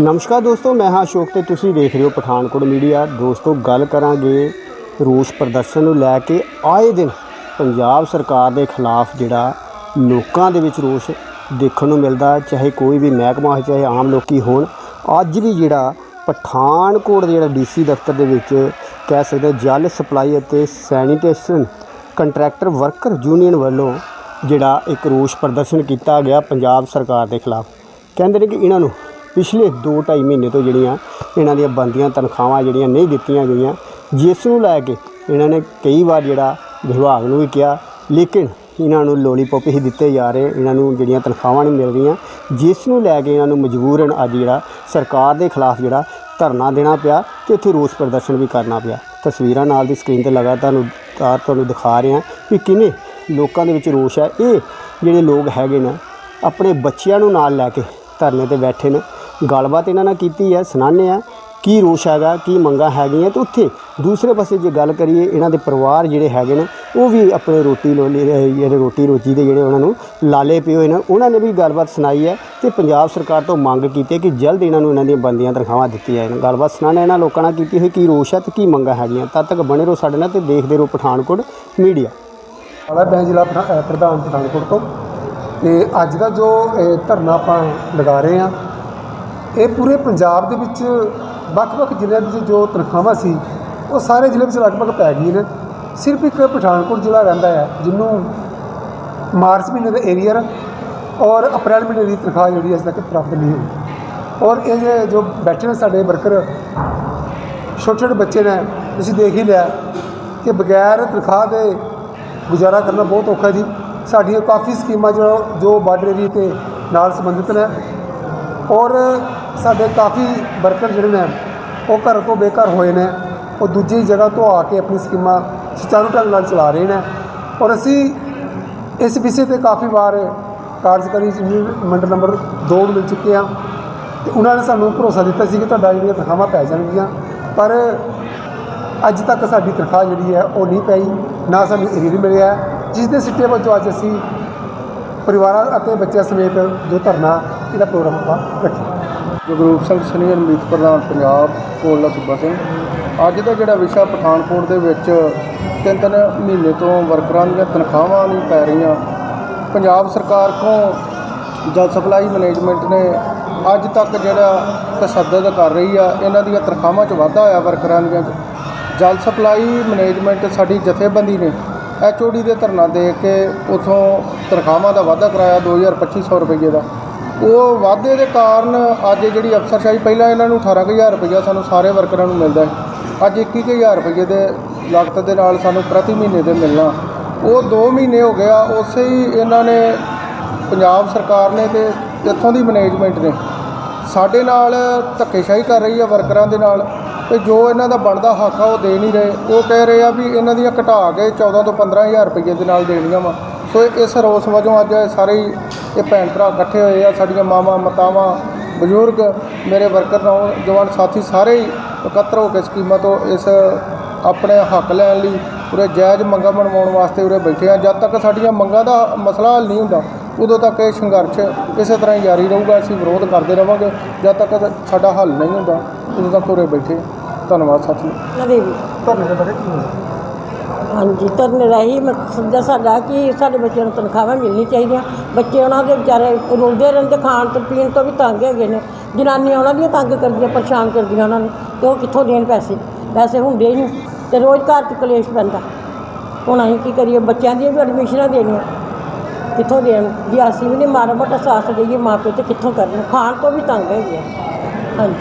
ਨਮਸਕਾਰ ਦੋਸਤੋ, ਮੈਂ ਹਾਂ ਅਸ਼ੋਕ ਤੇ ਤੁਸੀਂ ਦੇਖ ਰਹੇ ਹੋ ਪਠਾਨਕੋਟ ਮੀਡੀਆ। ਦੋਸਤੋ, ਗੱਲ ਕਰਾਂਗੇ ਰੋਸ ਪ੍ਰਦਰਸ਼ਨ ਨੂੰ ਲੈ ਕੇ। ਆਏ ਦਿਨ ਪੰਜਾਬ ਸਰਕਾਰ ਦੇ ਖਿਲਾਫ ਜਿਹੜਾ ਲੋਕਾਂ ਦੇ ਵਿੱਚ ਰੋਸ ਦੇਖਣ ਨੂੰ ਮਿਲਦਾ, ਚਾਹੇ ਕੋਈ ਵੀ ਮਹਿਕਮਾ ਹੋਵੇ ਚਾਹੇ ਆਮ ਲੋਕੀ ਹੋਣ। ਅੱਜ ਵੀ ਜਿਹੜਾ ਪਠਾਨਕੋਟ ਦੇ ਜਿਹੜਾ ਡੀਸੀ ਦਫ਼ਤਰ ਦੇ ਵਿੱਚ ਕਹਿ ਸਕਦੇ ਜਲ ਸਪਲਾਈ ਅਤੇ ਸੈਨੀਟੇਸ਼ਨ ਕੰਟਰੈਕਟਰ ਵਰਕਰ ਯੂਨੀਅਨ ਵੱਲੋਂ ਜਿਹੜਾ ਇੱਕ ਰੋਸ ਪ੍ਰਦਰਸ਼ਨ ਕੀਤਾ ਗਿਆ ਪੰਜਾਬ ਸਰਕਾਰ ਦੇ ਖਿਲਾਫ। ਕਹਿੰਦੇ ਨੇ ਕਿ ਇਹਨਾਂ ਨੂੰ ਪਿਛਲੇ 2-2.5 ਮਹੀਨੇ ਤੋਂ ਜਿਹੜੀਆਂ ਇਹਨਾਂ ਦੀਆਂ ਬੰਦੀਆਂ ਤਨਖਾਹਾਂ ਜਿਹੜੀਆਂ ਨਹੀਂ ਦਿੱਤੀਆਂ ਗਈਆਂ, ਜਿਸ ਨੂੰ ਲੈ ਕੇ ਇਹਨਾਂ ਨੇ ਕਈ ਵਾਰ ਜਿਹੜਾ ਵਿਭਾਗ ਨੂੰ ਵੀ ਕਿਹਾ, ਲੇਕਿਨ ਇਹਨਾਂ ਨੂੰ ਲੋਲੀਪੌਪ ਹੀ ਦਿੱਤੇ ਜਾ ਰਹੇ, ਇਹਨਾਂ ਨੂੰ ਜਿਹੜੀਆਂ ਤਨਖਾਹਾਂ ਨਹੀਂ ਮਿਲ ਰਹੀਆਂ। ਜਿਸ ਨੂੰ ਲੈ ਕੇ ਇਹਨਾਂ ਨੂੰ ਮਜਬੂਰਨ ਅੱਜ ਜਿਹੜਾ ਸਰਕਾਰ ਦੇ ਖਿਲਾਫ ਜਿਹੜਾ ਧਰਨਾ ਦੇਣਾ ਪਿਆ ਤੇ ਇੱਥੇ ਰੋਸ ਪ੍ਰਦਰਸ਼ਨ ਵੀ ਕਰਨਾ ਪਿਆ। ਤਸਵੀਰਾਂ ਨਾਲ ਦੀ ਸਕਰੀਨ ਤੇ ਲਗਾਤਾਰ ਤਾਰ ਤੁਹਾਨੂੰ ਦਿਖਾ ਰਹੇ ਹਾਂ ਕਿ ਕਿਵੇਂ ਲੋਕਾਂ ਦੇ ਵਿੱਚ ਰੋਸ਼ ਹੈ। ਇਹ ਜਿਹੜੇ ਲੋਕ ਹੈਗੇ ਨੇ, ਆਪਣੇ ਬੱਚਿਆਂ ਨੂੰ ਨਾਲ ਲੈ ਕੇ ਧਰਨੇ ਤੇ ਬੈਠੇ ਨੇ। ਗੱਲਬਾਤ ਇਹਨਾਂ ਨਾਲ ਕੀਤੀ ਹੈ, ਸੁਣਾਉਂਦੇ ਆ ਕੀ ਰੋਸ਼ ਹੈਗਾ, ਕੀ ਮੰਗਾਂ ਹੈਗੀਆਂ ਤੇ ਉੱਥੇ ਦੂਸਰੇ ਪਾਸੇ ਜੇ ਗੱਲ ਕਰੀਏ ਇਹਨਾਂ ਦੇ ਪਰਿਵਾਰ ਜਿਹੜੇ ਹੈਗੇ ਨੇ, ਉਹ ਵੀ ਆਪਣੇ ਰੋਟੀ ਲੋਲੀ ਜਿਹੜੇ ਰੋਟੀ ਰੋਜੀ ਦੇ ਜਿਹੜੇ ਉਹਨਾਂ ਨੂੰ ਲਾਲੇ ਪਏ ਹੋਏ ਨੇ, ਉਹਨਾਂ ਨੇ ਵੀ ਗੱਲਬਾਤ ਸੁਣਾਈ ਹੈ ਤੇ ਪੰਜਾਬ ਸਰਕਾਰ ਤੋਂ ਮੰਗ ਕੀਤੀ ਹੈ ਕਿ ਜਲਦ ਇਹਨਾਂ ਨੂੰ ਇਹਨਾਂ ਦੀਆਂ ਬੰਦੀਆਂ ਤਨਖਾਹਾਂ ਦਿੱਤੀਆਂ ਜਾਣ। ਗੱਲਬਾਤ ਸੁਣਾਉਣਾ ਇਹਨਾਂ ਲੋਕਾਂ ਨਾਲ ਕੀਤੀ ਹੋਈ ਕੀ ਰੋਸ਼ ਹੈ ਤੇ ਕੀ ਮੰਗਾਂ ਹੈਗੀਆਂ। ਤਦ ਤੱਕ ਬਣੇ ਰਹੋ ਸਾਡੇ ਨਾਲ ਤੇ ਦੇਖਦੇ ਰਹੋ ਪਠਾਨਕੋਟ ਮੀਡੀਆ। ਵਾਲਾ ਮੈਂ ਜ਼ਿਲ੍ਹਾ ਪ੍ਰਧਾਨ ਪਠਾਨਕੋਟ ਤੋਂ। ਤੇ ਅੱਜ ਦਾ ਜੋ ਧਰਨਾ ਆਪਾਂ ਲਗਾ ਰਹੇ ਹਾਂ ਇਹ ਪੂਰੇ ਪੰਜਾਬ ਦੇ ਵਿੱਚ ਵੱਖ-ਵੱਖ ਜ਼ਿਲ੍ਹਿਆਂ ਵਿੱਚ ਜੋ ਤਨਖਾਹਾਂ ਸੀ, ਉਹ ਸਾਰੇ ਜ਼ਿਲ੍ਹੇ ਵਿੱਚ ਲਗਭਗ ਪੈ ਗਈਆਂ ਨੇ। ਸਿਰਫ ਇੱਕ ਪਠਾਨਕੋਟ ਜ਼ਿਲ੍ਹਾ ਰਹਿੰਦਾ ਹੈ, ਜਿਹਨੂੰ ਮਾਰਚ ਮਹੀਨੇ ਦਾ ਏਰੀਅਰ ਔਰ ਅਪ੍ਰੈਲ ਮਹੀਨੇ ਦੀ ਤਨਖਾਹ ਜਿਹੜੀ ਅਜੇ ਤੱਕ ਪ੍ਰਾਪਤ ਨਹੀਂ ਹੋਈ। ਔਰ ਇਹ ਜੋ ਬੈਠੇ ਨੇ ਸਾਡੇ ਵਰਕਰ ਛੋਟੇ ਛੋਟੇ ਬੱਚੇ ਨੇ, ਤੁਸੀਂ ਦੇਖ ਹੀ ਲਿਆ ਕਿ ਬਗੈਰ ਤਨਖਾਹ ਦੇ ਗੁਜ਼ਾਰਾ ਕਰਨਾ ਬਹੁਤ ਔਖਾ ਜੀ। ਸਾਡੀਆਂ ਕਾਫੀ ਸਕੀਮਾਂ ਜੋ ਜੋ ਬਾਰਡਰ ਏਰੀਏ ਤੇ ਨਾਲ ਸੰਬੰਧਿਤ ਨੇ। ਔਰ ਸਾਡੇ ਕਾਫੀ ਵਰਕਰ ਜਿਹੜੇ ਨੇ, ਉਹ ਘਰ ਤੋਂ ਬੇਘਰ ਹੋਏ ਨੇ। ਉਹ ਦੂਜੀ ਜਗ੍ਹਾ ਤੋਂ ਆ ਕੇ ਆਪਣੀ ਸਕੀਮਾਂ ਸੁਚਾਰੂ ਢੰਗ ਨਾਲ ਚਲਾ ਰਹੇ ਨੇ। ਔਰ ਅਸੀਂ ਇਸ ਵਿਸ਼ੇ ਤੇ ਕਾਫੀ ਵਾਰ ਕਾਰਜਕਾਰੀ ਮੰਡਲ ਨੰਬਰ 2 ਨੂੰ ਮਿਲ ਚੁੱਕੇ ਹਾਂ ਤੇ ਉਹਨਾਂ ਨੇ ਸਾਨੂੰ ਭਰੋਸਾ ਦਿੱਤਾ ਸੀ ਕਿ ਤੁਹਾਡਾ ਜਿਹੜੀਆਂ ਤਨਖਾਹਾਂ ਪੈ ਜਾਣਗੀਆਂ, ਪਰ ਅੱਜ ਤੱਕ ਸਾਡੀ ਤਨਖਾਹ ਜਿਹੜੀ ਹੈ ਉਹ ਨਹੀਂ ਪਈ, ਨਾ ਸਾਨੂੰ ਏਰੀਅਰ ਮਿਲਿਆ। ਜਿਸ ਦੇ ਸਿੱਟੇ ਵਜੋਂ ਅੱਜ ਅਸੀਂ ਪਰਿਵਾਰਾਂ ਅਤੇ ਬੱਚਿਆਂ ਸਮੇਤ ਜੋ ਧਰਨਾ ਇਹਦਾ ਪ੍ਰੋਗਰਾਮ ਆਪਾਂ ਰੱਖਿਆ। ਜਗਰੂਪ ਸਿੰਘ ਸੀਨੀਅਰ ਮੀਤ ਪ੍ਰਧਾਨ ਪੰਜਾਬ ਕੋਲਾ ਸੁੱਬਾ ਸਿੰਘ। ਅੱਜ ਦਾ ਜਿਹੜਾ ਵਿਸ਼ਾ ਪਠਾਨਕੋਟ ਦੇ ਵਿੱਚ ਤਿੰਨ ਤਿੰਨ ਮਹੀਨੇ ਤੋਂ ਵਰਕਰਾਂ ਦੀਆਂ ਤਨਖਾਹਾਂ ਨਹੀਂ ਪੈ ਰਹੀਆਂ। ਪੰਜਾਬ ਸਰਕਾਰ ਕੋਲ ਜਲ ਸਪਲਾਈ ਮੈਨੇਜਮੈਂਟ ਨੇ ਅੱਜ ਤੱਕ ਜਿਹੜਾ ਤਸੱਦਦ ਕਰ ਰਹੀ ਆ, ਇਹਨਾਂ ਦੀਆਂ ਤਨਖਾਹਾਂ 'ਚ ਵਾਧਾ ਹੋਇਆ ਵਰਕਰਾਂ ਦੀਆਂ। 'ਚ। ਜਲ ਸਪਲਾਈ ਮੈਨੇਜਮੈਂਟ ਸਾਡੀ ਜਥੇਬੰਦੀ ਨੇ ਐਚਓਡੀ ਦੇ ਧਰਨਾ ਦੇ ਕੇ ਉਥੋਂ ਤਨਖਾਹਾਂ ਦਾ ਵਾਧਾ ਕਰਾਇਆ 2250 ਰੁਪਏ ਦਾ। ਉਹ ਵਾਧੇ ਦੇ ਕਾਰਨ ਅੱਜ ਜਿਹੜੀ ਅਫਸਰਸ਼ਾਹੀ, ਪਹਿਲਾਂ ਇਹਨਾਂ ਨੂੰ 18000 ਰੁਪਇਆ ਸਾਨੂੰ ਸਾਰੇ ਵਰਕਰਾਂ ਨੂੰ ਮਿਲਦਾ ਹੈ। ਅੱਜ 21000 ਰੁਪਏ ਦੇ ਲਾਗਤ ਦੇ ਨਾਲ ਸਾਨੂੰ ਪ੍ਰਤੀ ਮਹੀਨੇ ਦੇ ਮਿਲਣਾ। ਉਹ 2 ਮਹੀਨੇ ਹੋ ਗਿਆ ਉਸੇ ਹੀ ਇਹਨਾਂ ਨੇ ਪੰਜਾਬ ਸਰਕਾਰ ਨੇ ਤੇ ਇੱਥੋਂ ਦੀ ਮੈਨੇਜਮੈਂਟ ਨੇ ਸਾਡੇ ਨਾਲ ਧੱਕੇਸ਼ਾਹੀ ਕਰ ਰਹੀ ਆ ਵਰਕਰਾਂ ਦੇ ਨਾਲ ਤੇ ਜੋ ਇਹਨਾਂ ਦਾ ਬਣਦਾ ਹੱਕ ਆ ਉਹ ਦੇ ਨਹੀਂ ਰਹੇ। ਉਹ ਕਹਿ ਰਹੇ ਆ ਵੀ ਇਹਨਾਂ ਦੀਆਂ ਘਟਾ ਕੇ 14 ਤੋਂ 15000 ਰੁਪਏ ਦੇ ਨਾਲ ਦੇਣੀਆਂ ਵਾ। ਸੋ ਇਸ ਰੋਸ ਵਜੋਂ ਅੱਜ ਸਾਰੇ ਇਹ ਭੈਣ ਭਰਾ ਇਕੱਠੇ ਹੋਏ ਆ ਸਾਡੀਆਂ ਮਾਵਾਂ ਮਤਾਵਾਂ ਬਜ਼ੁਰਗ ਮੇਰੇ ਵਰਕਰ ਨੌਜਵਾਨ ਸਾਥੀ ਸਾਰੇ ਹੀ ਇਕੱਤਰ ਹੋ ਕੇ ਸਕੀਮਾਂ ਤੋਂ ਇਸ ਆਪਣੇ ਹੱਕ ਲੈਣ ਲਈ ਉਰੇ ਜਾਇਜ਼ ਮੰਗਾਂ ਮਨਵਾਉਣ ਵਾਸਤੇ ਉਰੇ ਬੈਠੇ ਆ। ਜਦ ਤੱਕ ਸਾਡੀਆਂ ਮੰਗਾਂ ਦਾ ਮਸਲਾ ਹੱਲ ਨਹੀਂ ਹੁੰਦਾ ਉਦੋਂ ਤੱਕ ਇਹ ਸੰਘਰਸ਼ ਇਸੇ ਤਰ੍ਹਾਂ ਹੀ ਜਾਰੀ ਰਹੂਗਾ। ਅਸੀਂ ਵਿਰੋਧ ਕਰਦੇ ਰਵਾਂਗੇ। ਜਦ ਤੱਕ ਸਾਡਾ ਹੱਲ ਨਹੀਂ ਹੁੰਦਾ ਉਦੋਂ ਤੱਕ ਉਰੇ ਬੈਠੇ ਧੰਨਵਾਦ ਸਾਥੀਓ ਦੇਵੀ। ਧਰਨੇ ਦੇ ਬਾਰੇ ਕੀ ਹਾਂਜੀ ਧਰਨੇ ਦਾ ਹੀ ਮਕਸਦ ਸਾਡਾ ਕਿ ਸਾਡੇ ਬੱਚਿਆਂ ਨੂੰ ਤਨਖਾਹਾਂ ਮਿਲਣੀ ਚਾਹੀਦੀਆਂ। ਬੱਚੇ ਉਹਨਾਂ ਦੇ ਵਿਚਾਰੇ ਰੁਲਦੇ ਰਹਿੰਦੇ, ਖਾਣ ਤੋਂ ਪੀਣ ਤੋਂ ਵੀ ਤੰਗ ਹੈਗੇ ਨੇ। ਜਨਾਨੀਆਂ ਉਹਨਾਂ ਦੀਆਂ ਤੰਗ ਕਰਦੀਆਂ, ਪਰੇਸ਼ਾਨ ਕਰਦੀਆਂ ਉਹਨਾਂ ਨੂੰ ਤੇ ਉਹ ਕਿੱਥੋਂ ਦੇਣ ਪੈਸੇ? ਪੈਸੇ ਹੁੰਦੇ ਹੀ ਨਹੀਂ ਤੇ ਰੋਜ਼ ਘਰ 'ਚ ਕਲੇਸ਼ ਪੈਂਦਾ। ਹੁਣ ਅਸੀਂ ਕੀ ਕਰੀਏ? ਬੱਚਿਆਂ ਦੀਆਂ ਵੀ ਐਡਮਿਸ਼ਨਾਂ ਦੇਣੀਆਂ। ਕਿੱਥੋਂ ਦੇਣ? ਜੇ ਅਸੀਂ ਵੀ ਨਹੀਂ ਮਾੜਾ ਮੋਟਾ ਸਾਥ ਦੇਈਏ, ਮਾਂ ਪਿਓ ਤੇ ਕਿੱਥੋਂ ਕਰਨ ਖਾਣ ਤੋਂ ਵੀ ਤੰਗ ਹੈਗੇ ਆ। ਹਾਂਜੀ।